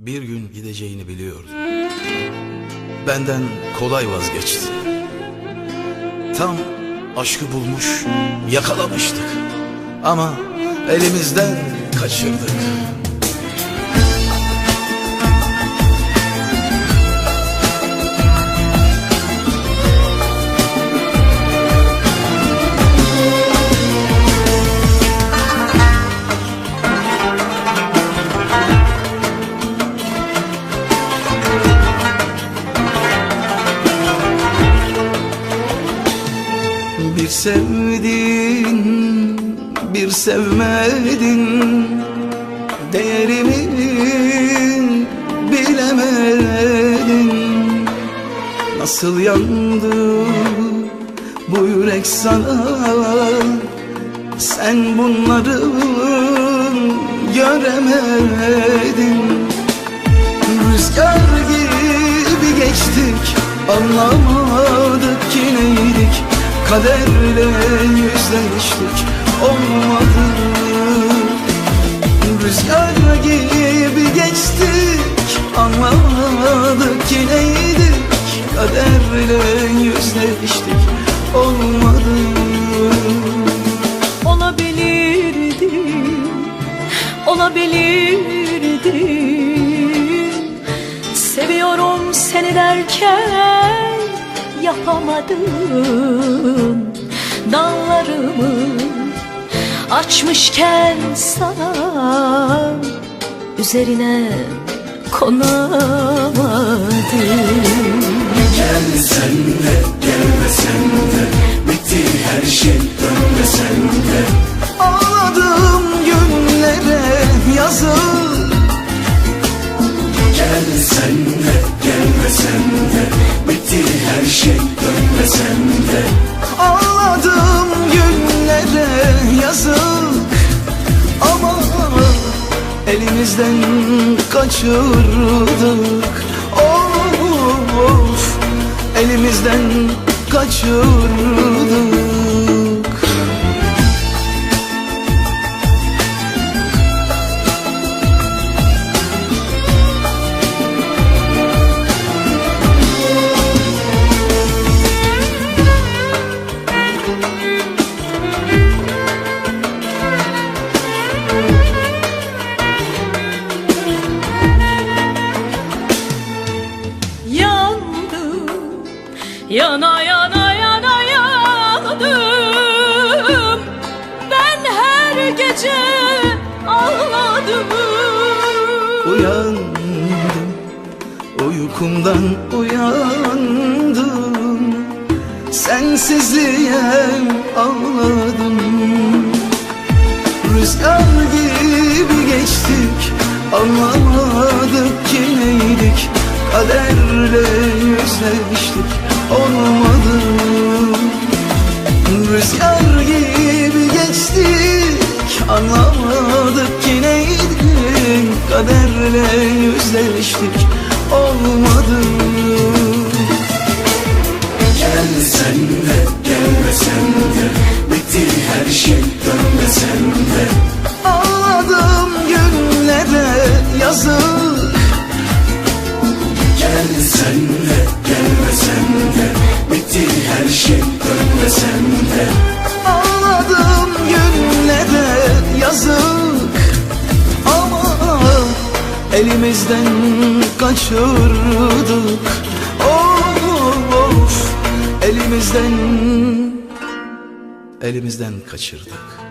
Bir gün gideceğini biliyordum. Benden kolay vazgeçti. Tam aşkı bulmuş, yakalamıştık. Ama elimizden kaçırdık. Sevdin, bir sevmedin. Değerimi bilemedin. Nasıl yandı bu yürek sana? Sen bunları göremedin. Rüzgar gibi geçtik Anlamadık ki Kaderle yüzleştik Olmadı. Rüzgar gibi geçtik Anlamadık ki neydik Kaderle yüzleştik Olmadı. Olabilirdi olabilirdi. Seviyorum seni derken yapamadım dallarımı açmışken sana üzerine konamadım. Gelsen de gelmesen de elimizden kaçırdık. Of. Elimizden kaçırdık yana yana yana yandım. Ben her gece ağladım Uyandım, uykumdan uyandım. Sensizliğe ağladım. Rüzgar gibi geçtik Anlamadık ki neydik. Kaderle yüzleştik Olmadı. Rüzgar gibi geçtik Anlamadık ki neydik Kaderle yüzleştik Olmadı. Gelsen de gelmesen de. Bitti her şey dönmesen de de Ağladım günlere yazık. Ama elimizden kaçırdık. Of elimizden Elimizden kaçırdık